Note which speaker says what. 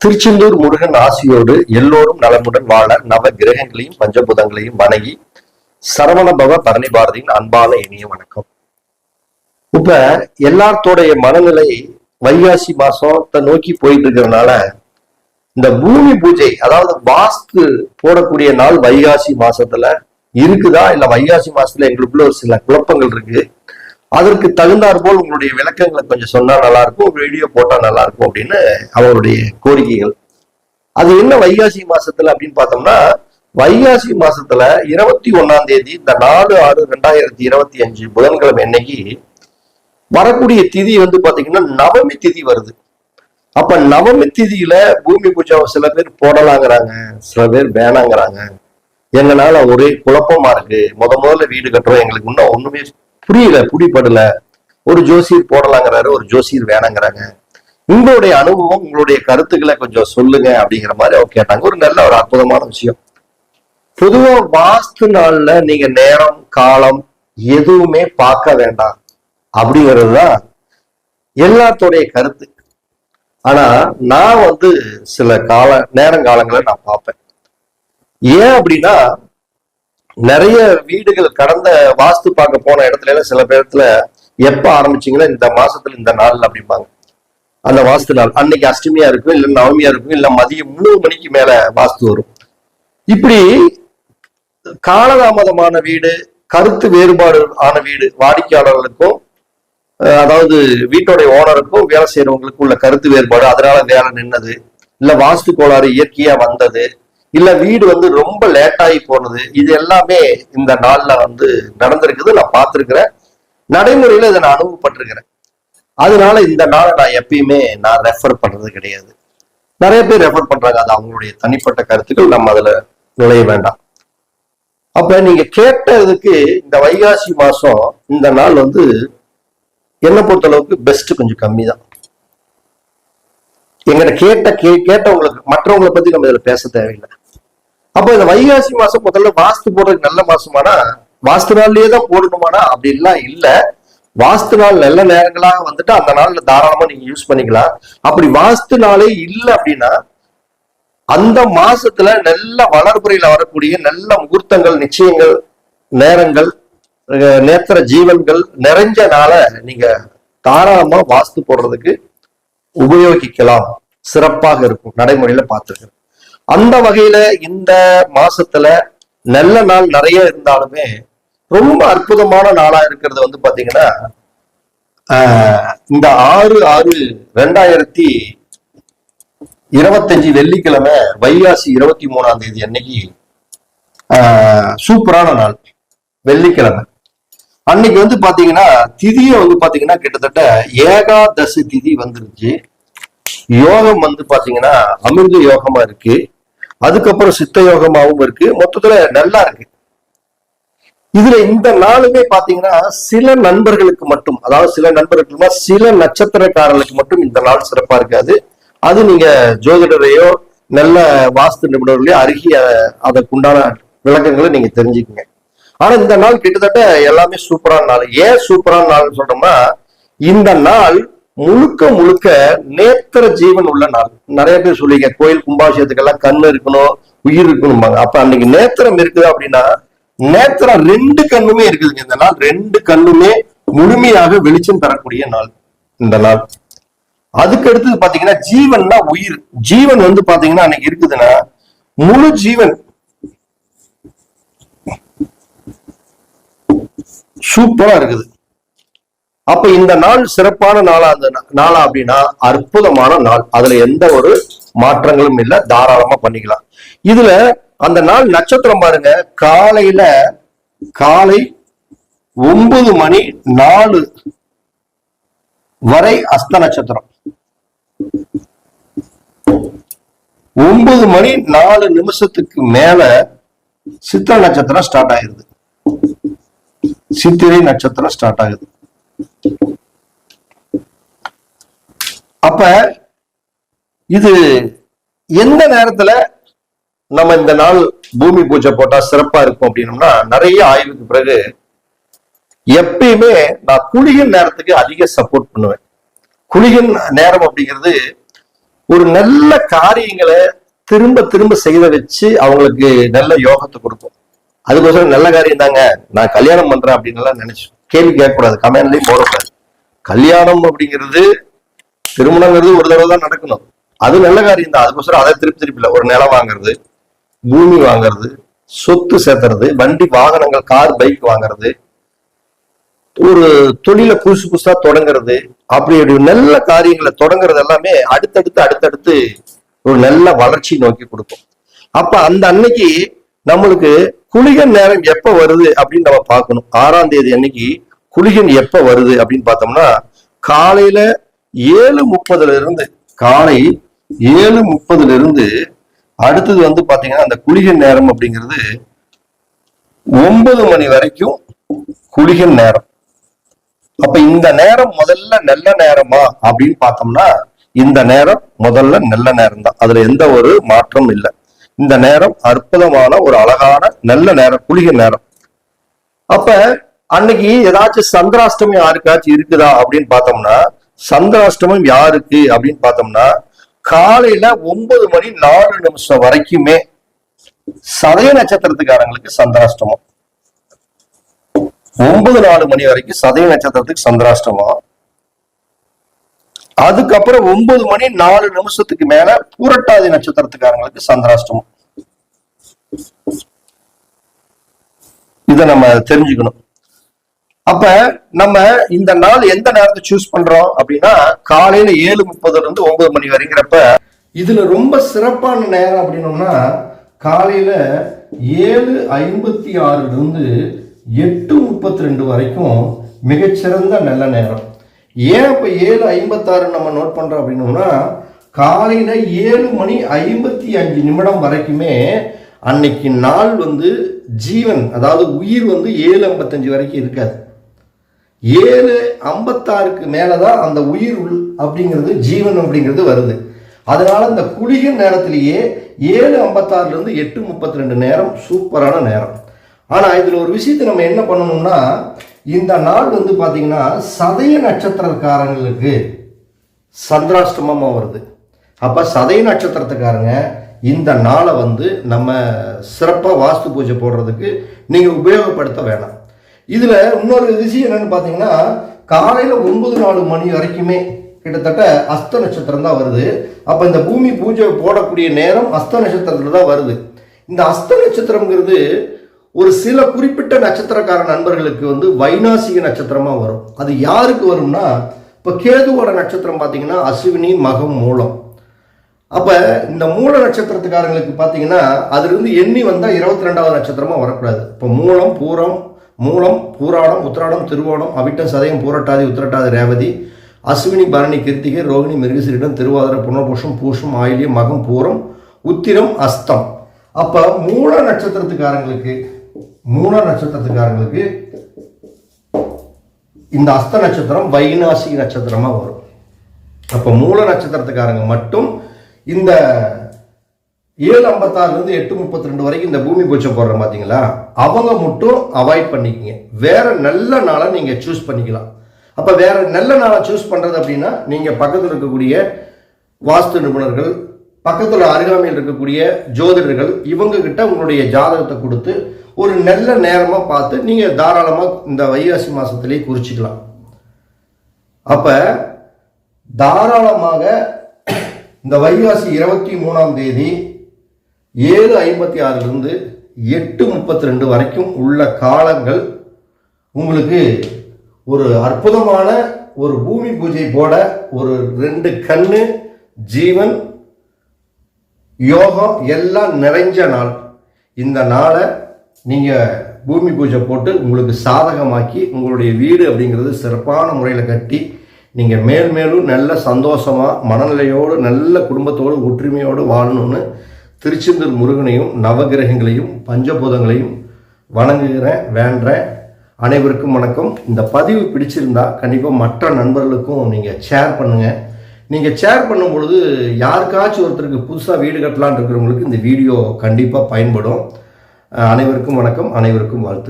Speaker 1: திருச்செந்தூர் முருகன் ஆசியோடு எல்லோரும் நலமுடன் வாழ நவ கிரகங்களையும் பஞ்சபூதங்களையும் வணங்கி சரவணபவ பரணி பாரதியின் அன்பான இனிய வணக்கம். இப்ப எல்லாத்தோடைய மனநிலை வைகாசி மாசத்தை நோக்கி போயிட்டு இருக்கிறதுனால இந்த பூமி பூஜை அதாவது வாஸ்து போடக்கூடிய நாள் வைகாசி மாசத்துல இருக்குதா? இல்ல வைகாசி மாசத்துல எங்களுக்குள்ள ஒரு சில குழப்பங்கள் இருக்கு. அதற்கு தகுந்தாற் போல் உங்களுடைய விளக்கங்களை கொஞ்சம் சொன்னா நல்லா இருக்கும் ஒரு வீடியோ போட்டா நல்லா இருக்கும் அப்படின்னு அவருடைய கோரிக்கைகள். அது என்ன வைகாசி மாசத்துல அப்படின்னு பார்த்தோம்னா வைகாசி மாசத்துல இருபத்தி ஒன்னாம் தேதி இந்த நாலு ஆறு ரெண்டாயிரத்தி இருபத்தி அஞ்சு புதன்கிழமை அன்னைக்கு வரக்கூடிய திதி வந்து பாத்தீங்கன்னா நவமி திதி வருது. அப்ப நவமி திதியில பூமி பூஜை சில பேர் போடலாங்கிறாங்க சில பேர் வேணாங்கிறாங்க. எங்களால ஒரே குழப்பமா இருக்கு. முத முதல்ல வீடு கட்டுறோம் எங்களுக்கு இன்னும் ஒண்ணுமே புரியல புடிப்படல ஒரு ஜோசியர் போடலாங்கிறாரு ஒரு ஜோசியர் வேணாங்கிறாங்க. உங்களுடைய அனுபவம் உங்களுடைய கருத்துக்களை கொஞ்சம் சொல்லுங்க அப்படிங்கிற மாதிரி அவங்க கேட்டாங்க. ஒரு நல்ல ஒரு அற்புதமான விஷயம். பொதுவா வாஸ்து நாள்ல நீங்க நேரம் காலம் எதுவுமே பார்க்க வேண்டாம். அப்படிங்கிறது தான் எல்லாத்தோடைய கருத்து. ஆனா நான் வந்து சில கால நேரங்காலங்களை நான் பார்ப்பேன். ஏன் அப்படின்னா நிறைய வீடுகள் கடந்த வாஸ்து பார்க்க போன இடத்துல எல்லாம் சில பேரத்துல எப்ப ஆரம்பிச்சீங்கன்னா இந்த மாசத்துல இந்த நாள் அப்படிம்பாங்க. அந்த வாஸ்து நாள். அன்னைக்கு அஷ்டமியா இருக்கும் இல்ல நவமியா இருக்கும் இல்ல மதியம் மூணு மணிக்கு மேல வாஸ்து வரும். இப்படி காலதாமதமான வீடு கருத்து வேறுபாடு ஆன வீடு வாடிக்கையாளர்களுக்கும் அதாவது வீட்டோடைய ஓனருக்கும் வேலை செய்யறவங்களுக்கும் உள்ள கருத்து வேறுபாடு அதனால வேலை நின்னது இல்ல வாஸ்து கோளாறு இயற்கையா வந்தது இல்ல வீடு வந்து ரொம்ப லேட்டாகி போனது. இது எல்லாமே இந்த நாள்ல வந்து நடந்திருக்குது. நான் பார்த்துருக்கிறேன். நடைமுறையில இதை நான் அனுபவப்பட்டிருக்கிறேன். அதனால இந்த நாளை நான் எப்பயுமே நான் ரெஃபர் பண்றது கிடையாது. நிறைய பேர் ரெஃபர் பண்றாங்க. அது அவங்களுடைய தனிப்பட்ட கருத்துக்கள். நம்ம அதுல நுழைய வேண்டாம். அப்ப நீங்க கேட்டதுக்கு இந்த வைகாசி மாசம் இந்த நாள் வந்து என்னை பொறுத்த அளவுக்கு பெஸ்ட் கொஞ்சம் கம்மி தான் எங்கிட்ட கேட்ட கே கேட்டவங்களுக்கு மற்றவங்களை பத்தி நம்ம இதுல பேச தேவையில்லை. அப்போ இந்த வைகாசி மாசம் முதல்ல வாஸ்து போடுறதுக்கு நல்ல மாசமானா வாஸ்து நாள்லயே தான் போடணுமானா? அப்படிலாம் இல்ல. வாஸ்து நாள் நல்ல நேரங்களாக வந்துட்டு அந்த நாள்ல தாராளமா நீங்க யூஸ் பண்ணிக்கலாம். அப்படி வாஸ்து நாளே இல்லை அப்படின்னா அந்த மாசத்துல நல்ல வளர்புறையில வரக்கூடிய நல்ல முகூர்த்தங்கள் நிச்சயங்கள் நேரங்கள் நேத்திர ஜீவன்கள் நிறைஞ்ச நாள நீங்க தாராளமா வாஸ்து போடுறதுக்கு உபயோகிக்கலாம். சிறப்பாக இருக்கும். நடைமுறையில பார்த்துருக்கேன். அந்த வகையில இந்த மாசத்துல நல்ல நாள் நிறைய இருந்தாலுமே ரொம்ப அற்புதமான நாளா இருக்கிறது வந்து பாத்தீங்கன்னா இந்த ஆறு ஆறு ரெண்டாயிரத்தி இருபத்தஞ்சு வெள்ளிக்கிழமை வைகாசி இருபத்தி மூணாம் தேதி அன்னைக்கு சூப்பரான நாள். வெள்ளிக்கிழமை. அன்னைக்கு வந்து பாத்தீங்கன்னா திதியை வந்து பாத்தீங்கன்னா கிட்டத்தட்ட ஏகாதசி திதி வந்துருச்சு. யோகம் வந்து பாத்தீங்கன்னா அமிர்த யோகமா இருக்கு. அதுக்கப்புறம் சித்த யோகமாவும் இருக்கு. மொத்தத்துல நல்லா இருக்கு. இதுல இந்த நாளுமே பாத்தீங்கன்னா சில நண்பர்களுக்கு மட்டும் அதாவது சில நண்பர்களுக்கு சில நட்சத்திரக்காரர்களுக்கு மட்டும் இந்த நாள் சிறப்பா இருக்காது. அது நீங்க ஜோதிடரையோ நல்ல வாஸ்து நிபுணர்களையோ அருகி அதற்குண்டான விளக்கங்களை நீங்க தெரிஞ்சுக்கங்க. ஆனா இந்த நாள் கிட்டத்தட்ட எல்லாமே சூப்பரான நாள். ஏன் சூப்பரான நாள் சொல்றோம்னா இந்த நாள் முழுக்க முழுக்க நேத்திர ஜீவன் உள்ள நாள். நிறைய பேர் சொல்லிங்க கோயில் கும்பாபிஷேகத்துக்கெல்லாம் கண்ணு இருக்கணும் உயிர் இருக்கணும்பாங்க. அப்ப அன்னைக்கு நேத்திரம் இருக்குது அப்படின்னா நேத்திரம் ரெண்டு கண்ணுமே இருக்குதுங்க. இந்த நாள் ரெண்டு கண்ணுமே முழுமையாக வெளிச்சம் தரக்கூடிய நாள் இந்த நாள். அதுக்கு அடுத்தது பாத்தீங்கன்னா ஜீவன்னா உயிர். ஜீவன் வந்து பாத்தீங்கன்னா அன்னைக்கு இருக்குதுன்னா முழு ஜீவன் சூப்பரா இருக்குது. அப்ப இந்த நாள் சிறப்பான நாளா அந்த நாளா அப்படின்னா அற்புதமான நாள். அதுல எந்த ஒரு மாற்றங்களும் இல்ல. தாராளமா பண்ணிக்கலாம். இதுல அந்த நாள் நட்சத்திரம் பாருங்க. காலையில காலை ஒன்பது மணி நாலு வரை அஸ்த நட்சத்திரம். ஒன்பது மணி நாலு நிமிஷத்துக்கு மேல சித்திர நட்சத்திரம் ஸ்டார்ட் ஆயிருது. சித்திரை நட்சத்திரம் ஸ்டார்ட் ஆகுது. அப்ப இது எந்த நேரத்துல நம்ம இந்த நாள் பூமி பூஜை போட்டா சிறப்பா இருக்கும் அப்படின்னம்னா நிறைய ஆய்வுக்கு பிறகு எப்பயுமே நான் குளிகன் நேரத்துக்கு அதிக சப்போர்ட் பண்ணுவேன். குளிகன் நேரம் அப்படிங்கிறது ஒரு நல்ல காரியங்களை திரும்ப திரும்ப செய்த வச்சு அவங்களுக்கு நல்ல யோகத்தை கொடுக்கும். அதுக்கோசரம் நல்ல காரியம் தாங்க. நான் கல்யாணம் பண்றேன் அப்படின்னு எல்லாம் நினைச்சேன் கேள்வி கேட்கக்கூடாது கமெண்ட்லயும் போடக்கூடாது. கல்யாணம் அப்படிங்கிறது திருமணங்கிறது ஒரு தடவை தான் நடக்கணும். அது நல்ல காரியம் தான். அதுக்கோசரம் அதை திருப்பி திருப்பி இல்லை. ஒரு நிலம் வாங்குறது பூமி வாங்குறது சொத்து சேர்த்துறது வண்டி வாகனங்கள் கார் பைக் வாங்குறது ஒரு தொழில புதுசு புதுசா தொடங்குறது அப்படி ஒரு நல்ல காரியங்களை தொடங்குறது எல்லாமே அடுத்தடுத்து அடுத்தடுத்து ஒரு நல்ல வளர்ச்சி நோக்கி கொடுக்கும். அப்ப அந்த அன்னைக்கு நம்மளுக்கு குளிகன் நேரம் எப்ப வருது அப்படின்னு நம்ம பார்க்கணும். ஆறாம் தேதி அன்னைக்கு குளிகன் எப்ப வருது அப்படின்னு பார்த்தோம்னா காலையில ஏழு முப்பதுல இருந்து காலை ஏழு முப்பதுல இருந்து அடுத்தது வந்து பாத்தீங்கன்னா அந்த குளிகன் நேரம் அப்படிங்கிறது ஒன்பது மணி வரைக்கும் குளிகன் நேரம். அப்ப இந்த நேரம் முதல்ல நல்ல நேரமா அப்படின்னு பார்த்தோம்னா இந்த நேரம் முதல்ல நல்ல நேரம் தான் அதுல எந்த ஒரு மாற்றம் இல்லை. இந்த நேரம் அற்புதமான ஒரு அழகான நல்ல நேரம் குளிகை நேரம். அப்ப அன்னைக்கு ஏதாச்சும் சந்திராஷ்டமம் யாருக்காச்சும் இருக்குதா அப்படின்னு பார்த்தோம்னா சந்திராஷ்டமம் யாருக்கு அப்படின்னு பார்த்தோம்னா காலையில ஒன்பது மணி நாலு நிமிஷம் வரைக்குமே சதய நட்சத்திரத்துக்காரங்களுக்கு சந்திராஷ்டமம். ஒன்பது நாலு மணி வரைக்கும் சதய நட்சத்திரத்துக்கு சந்திராஷ்டமம். அதுக்கப்புறம் ஒன்பது மணி நாலு நிமிஷத்துக்கு மேல பூரட்டாதி நட்சத்திரத்துக்காரங்களுக்கு சந்திராஷ்டமம். இத நம்ம தெரிஞ்சுக்கணும். அப்ப நம்ம இந்த நாள் எந்த நேரத்தை சூஸ் பண்றோம் அப்படின்னா காலையில ஏழு முப்பதுல இருந்து ஒன்பது மணி வரைங்கிறப்ப இதுல ரொம்ப சிறப்பான நேரம் அப்படின்னோம்னா காலையில ஏழு ஐம்பத்தி ஆறுல இருந்து எட்டு முப்பத்தி ரெண்டு வரைக்கும் மிகச்சிறந்த நல்ல நேரம். ஏன் இப்ப ஏழு ஐம்பத்தாறு நம்ம நோட் பண்றோம் அப்படின்னோம்னா காலையில ஏழு மணி ஐம்பத்தி அஞ்சு நிமிடம் வரைக்குமே அன்னைக்கு நாள் வந்து ஜீவன் அதாவது உயிர் வந்து ஏழு ஐம்பத்தஞ்சு வரைக்கும் இருக்காது. ஏழு ஐம்பத்தாறுக்கு மேலே தான் அந்த உயிர் உள் அப்படிங்கிறது ஜீவன் அப்படிங்கிறது வருது. அதனால இந்த குளிகை நேரத்திலேயே ஏழு ஐம்பத்தாறுலேருந்து எட்டு முப்பத்தி ரெண்டு நேரம் சூப்பரான நேரம். ஆனால் இதில் ஒரு விஷயத்தை நம்ம என்ன பண்ணணும்னா இந்த நாள் வந்து பார்த்தீங்கன்னா சதய நட்சத்திரக்காரங்களுக்கு சந்திராஷ்டமமாக வருது. அப்போ சதய நட்சத்திரத்துக்காரங்க இந்த நாளை வந்து நம்ம சிறப்பாக வாஸ்து பூஜை போடுறதுக்கு நீங்கள் உபயோகப்படுத்த வேணாம். இதில் இன்னொரு விஷயம் என்னன்னு பார்த்தீங்கன்னா காலையில் ஒன்பது நாலு மணி வரைக்குமே கிட்டத்தட்ட அஸ்த நட்சத்திரம் தான் வருது. அப்போ இந்த பூமி பூஜை போடக்கூடிய நேரம் அஸ்த நட்சத்திரத்தில் தான் வருது. இந்த அஸ்த நட்சத்திரம்ங்கிறது ஒரு சில குறிப்பிட்ட நட்சத்திரக்கார நண்பர்களுக்கு வந்து வைநாசிக நட்சத்திரமாக வரும். அது யாருக்கு வரும்னா இப்போ கேதுவோட நட்சத்திரம் பார்த்தீங்கன்னா அஸ்வினி மகம் மூலம். இந்த மூல நட்சத்திரத்துக்காரங்களுக்கு பார்த்தீங்கன்னா அதுலேருந்து எண்ணி வந்தால் இருபத்தி ரெண்டாவது நட்சத்திரமாக வரக்கூடாது. இப்போ மூலம் பூரம் மூலம் பூராடம் உத்திராடம் திருவோணம் அவிட்டம் சதயம் பூரட்டாதி உத்திரட்டாதி ரேவதி அஸ்வினி பரணி கிருத்திகை ரோகிணி மிருகசிரிடம் திருவாதிர புனர்புஷம் பூஷம் ஆயிலியம் மகம் பூரம் உத்திரம் அஸ்தம். அப்போ மூல நட்சத்திரத்துக்காரங்களுக்கு மூல நட்சத்திரத்துக்காரங்களுக்கு இந்த அஸ்த நட்சத்திரம் வைநாசி நட்சத்திரமாக வரும். அப்போ மூல நட்சத்திரத்துக்காரங்க மட்டும் இந்த ஏழு ஐம்பத்தாறுலேருந்து எட்டு முப்பத்தி ரெண்டு வரைக்கும் இந்த பூமி பூச்சம் போடுறோம் பார்த்தீங்களா அவங்க மட்டும் அவாய்ட் பண்ணிக்கிங்க. வேற நல்ல நாளை நீங்கள் சூஸ் பண்ணிக்கலாம். அப்போ வேற நல்ல நாளை சூஸ் பண்ணுறது அப்படின்னா நீங்கள் பக்கத்தில் இருக்கக்கூடிய வாஸ்து நிபுணர்கள் பக்கத்தில் அருகாமையில் இருக்கக்கூடிய ஜோதிடர்கள் இவங்கக்கிட்ட உங்களுடைய ஜாதகத்தை கொடுத்து ஒரு நல்ல நேரமாக பார்த்து நீங்கள் தாராளமாக இந்த வைகாசி மாதத்துலேயே குறிச்சிக்கலாம். அப்போ தாராளமாக இந்த வைகாசி இருபத்தி மூணாம் தேதி ஏழு ஐம்பத்தி ஆறுலேருந்து எட்டு முப்பத்தி ரெண்டு வரைக்கும் உள்ள காலங்கள் உங்களுக்கு ஒரு அற்புதமான ஒரு பூமி பூஜை போட ஒரு ரெண்டு கண்ணு ஜீவன் யோகம் எல்லாம் நிறைஞ்ச நாள். இந்த நாளை நீங்கள் பூமி பூஜை போட்டு உங்களுக்கு சாதகமாக்கி உங்களுடைய வீடு அப்படிங்கிறது சிறப்பான முறையில் கட்டி நீங்கள் மேல் மேலும் நல்ல சந்தோஷமாக மனநிலையோடு நல்ல குடும்பத்தோடு ஒற்றுமையோடு வாழணும்னு திருச்செந்தூர் முருகனையும் நவகிரகங்களையும் பஞ்சபூதங்களையும் வணங்குகிறேன் வேண்டேன் அனைவருக்கும் வணக்கம். இந்த பதிவு பிடிச்சிருந்தா கண்டிப்பாக மற்ற நண்பர்களுக்கும் நீங்கள் ஷேர் பண்ணுங்கள் நீங்கள் ஷேர் பண்ணும் பொழுது யாருக்காச்சும் ஒருத்தருக்கு புதுசாக வீடு கட்டலான் இருக்கிறவங்களுக்கு இந்த வீடியோ கண்டிப்பாக பயன்படும். அனைவருக்கும் வணக்கம். அனைவருக்கும் வாழ்த்து.